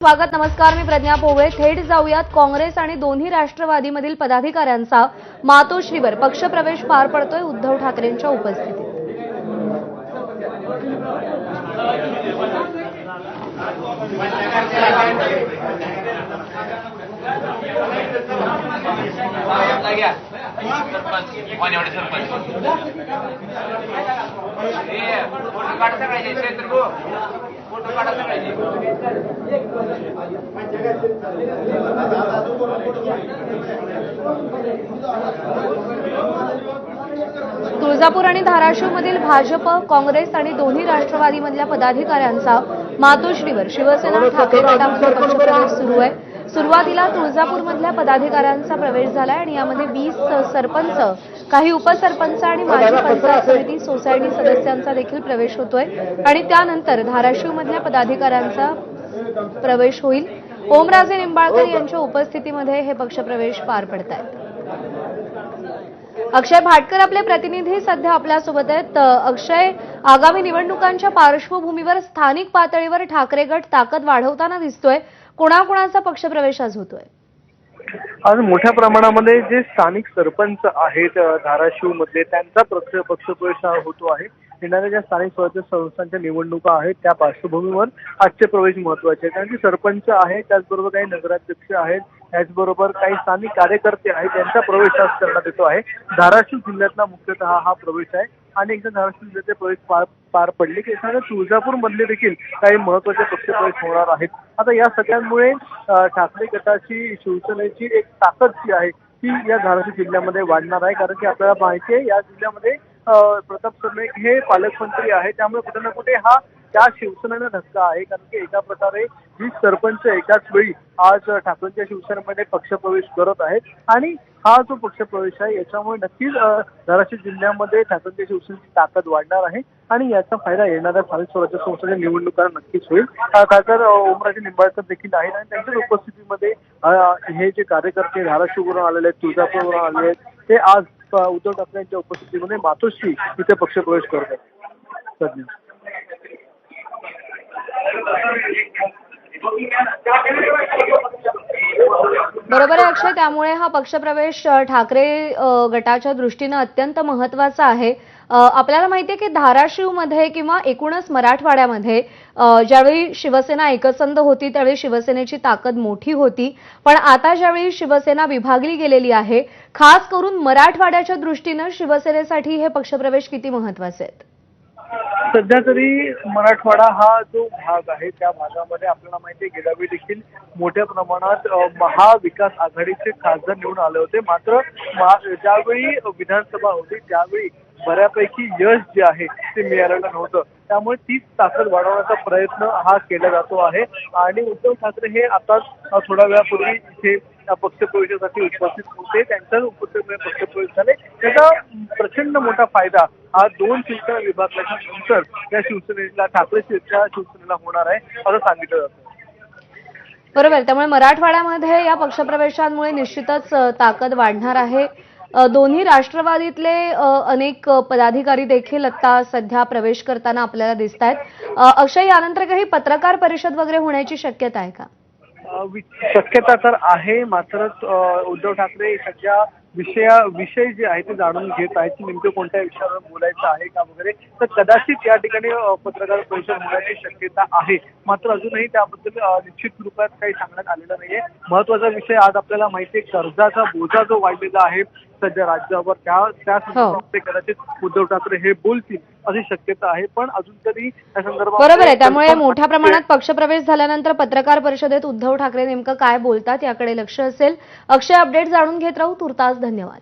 स्वागत नमस्कार. मी प्रज्ञा पोवळे थेट जाऊयात काँग्रेस आणि दोन्ही राष्ट्रवादीमधील पदाधिकाऱ्यांचा मातोश्रीवर. पक्षप्रवेश पार पडतोय उद्धव ठाकरेंच्या उपस्थितीत घ्या सरपंच वानेवाडी सरपंच हे फोटो काढा सगळ्याचे चैत्र फोटो काढा तुळजापूर आणि धाराशिवमधील भाजप काँग्रेस आणि दोन्ही राष्ट्रवादीमधल्या पदाधिकाऱ्यांचा मातोश्रीवर शिवसेना ठाकरे गटामध्ये पक्षप्रवेश सुरू आहे. सुरुवातीला तुळजापूरमधल्या पदाधिकाऱ्यांचा प्रवेश झालाय आणि यामध्ये वीस सरपंच काही उपसरपंच आणि माजी पंचायत समिती सोसायटी सदस्यांचा देखील प्रवेश होतोय. आणि त्यानंतर धाराशिवमधल्या पदाधिकाऱ्यांचा प्रवेश होईल. ओमराजे निंबाळकर यांच्या उपस्थितीमध्ये हे पक्षप्रवेश पार पडत आहेत अक्षय भाटकर आपले प्रतिनिधी सध्या आपल्यासोबत आहेत. अक्षय आगामी निवडणुकांच्या पार्श्वभूमीवर स्थानिक पातळीवर ठाकरे गट ताकद वाढवताना दिसतोय. कोणाकोणाचा पक्षप्रवेश आज होतोय? आज मोठ्या प्रमाणामध्ये जे स्थानिक सरपंच आहेत धाराशिव मधले त्यांचा पक्ष पक्षप्रवेश हा होतो आहे. येणाऱ्या ज्या स्थानिक स्वराज्य संस्थांच्या निवडणुका आहेत त्या पार्श्वभूमीवर आजचे प्रवेश महत्त्वाचे आहेत. कारण की सरपंच आहेत त्याचबरोबर काही नगराध्यक्ष आहेत त्याचबरोबर काही स्थानिक कार्यकर्ते आहेत त्यांचा प्रवेश आज करण्यात येतो आहे. धाराशिव जिल्ह्यातला मुख्यतः हा प्रवेश आहे. आणि एकदा धाराशिव जिल्ह्याचे प्रवेश पार पार पडले की एखाद्या तुळजापूर मधले देखील काही महत्त्वाचे पक्षप्रवेश होणार आहेत. आता या सगळ्यांमुळे ठाकरे गटाची शिवसेनेची एक ताकद जी आहे ती या धाराशिव जिल्ह्यामध्ये वाढणार आहे. कारण की आपल्याला माहिती आहे या जिल्ह्यामध्ये प्रताप सरनाईक हे पालकमंत्री आहे त्यामुळे कुठे ना कुठे हा त्या शिवसेनेला धक्का आहे. कारण की एका प्रकारे वीस सरपंच एकाच वेळी आज ठाकरेंच्या शिवसेनेमध्ये पक्षप्रवेश करत आहेत. आणि हा जो पक्षप्रवेश आहे याच्यामुळे नक्कीच धाराशिव जिल्ह्यामध्ये ठाकरेंच्या शिवसेनेची ताकद वाढणार आहे. आणि याचा फायदा येणाऱ्या स्थानिक स्वराज्य संस्थेच्या निवडणुकांना नक्कीच होईल. खासदार ओमराजे निंबाळकर देखील आहेत. आणि त्यांच्याच उपस्थितीमध्ये हे जे कार्यकर्ते धाराशिववरून आलेले आहेत तुळजापूरवरून आलेले आहेत ते आज उद्धव ठाकरे यांच्या उपस्थितीमध्ये मातोश्री इथे पक्षप्रवेश करत आहेत. बरोबर आहे अक्षय त्यामुळे हा पक्षप्रवेश ठाकरे गटाच्या दृष्टीनं अत्यंत महत्त्वाचा आहे. आपल्याला आपल्याला माहितीये की धाराशिवमध्ये किंवा एकूणच मराठवाड्यामध्ये ज्यावेळी शिवसेना एकसंध होती त्यावेळी शिवसेनेची ताकद मोठी होती. पण आता ज्यावेळी शिवसेना विभागली गेलेली आहे खास करून मराठवाड्याच्या दृष्टीनं शिवसेनेसाठी हे पक्षप्रवेश किती महत्त्वाचे आहेत? सध्या तरी मराठवाडा हा जो भाग आहे त्या भागामध्ये आपल्याला माहिती आहे गेल्यावेळी देखील मोठ्या प्रमाणात महाविकास आघाडीचे खासदार निवडून आले होते. मात्र महा- ज्यावेळी विधानसभा होती त्यावेळी बऱ्यापैकी यश जे आहे ते मिळालेलं नव्हतं. त्यामुळे तीच ताकद वाढवण्याचा प्रयत्न हा केला जातो आहे. आणि उद्धव ठाकरे हे आता थोड्या वेळापूर्वी इथे पक्षप्रवेशासाठी उपस्थित होते. त्यांच्याच उपस्थितीमुळे पक्षप्रवेश झाले. त्याचा प्रचंड मोठा फायदा हा दोन शिवसेना विभागाच्या नंतर या शिवसेनेला ठाकरे शिवसेनेला होणार आहे असं सांगितलं जातं. बरोबर. त्यामुळे मराठवाड्यामध्ये या पक्षप्रवेशांमुळे निश्चितच ताकद वाढणार आहे. दोन्ही राष्ट्रवादीतले अनेक पदाधिकारी देखील आता सध्या प्रवेश करताना आपल्याला दिसत आहेत अक्षय यानंतर काही पत्रकार परिषद वगैरे होण्याची शक्यता आहे का? शक्यता तर आहे मात्र उद्धव ठाकरे सध्या विषया विषय जे आहे ते जाणून घेत आहेत की नेमकं कोणत्या विषयावर बोलायचं आहे का वगैरे. तर कदाचित या ठिकाणी पत्रकार परिषद होण्याची शक्यता आहे. मात्र अजूनही त्याबद्दल निश्चित रूपात काही सांगण्यात आलेलं नाहीये. महत्त्वाचा विषय आज आपल्याला माहिती आहे कर्जाचा बोजा जो वाढलेला आहे सध्या राज्यावर. त्या त्या संदर्भात ते कदाचित उद्धव ठाकरे हे बोलतील अशी शक्यता आहे पण अजून तरी त्या संदर्भात बरोबर आहे. त्यामुळे मोठ्या प्रमाणात पक्षप्रवेश झाल्यानंतर पत्रकार परिषदेत उद्धव ठाकरे नेमकं काय बोलतात याकडे लक्ष असेल. अक्षय अपडेट जाणून घेत राहू. तुर्तास धन्यवाद.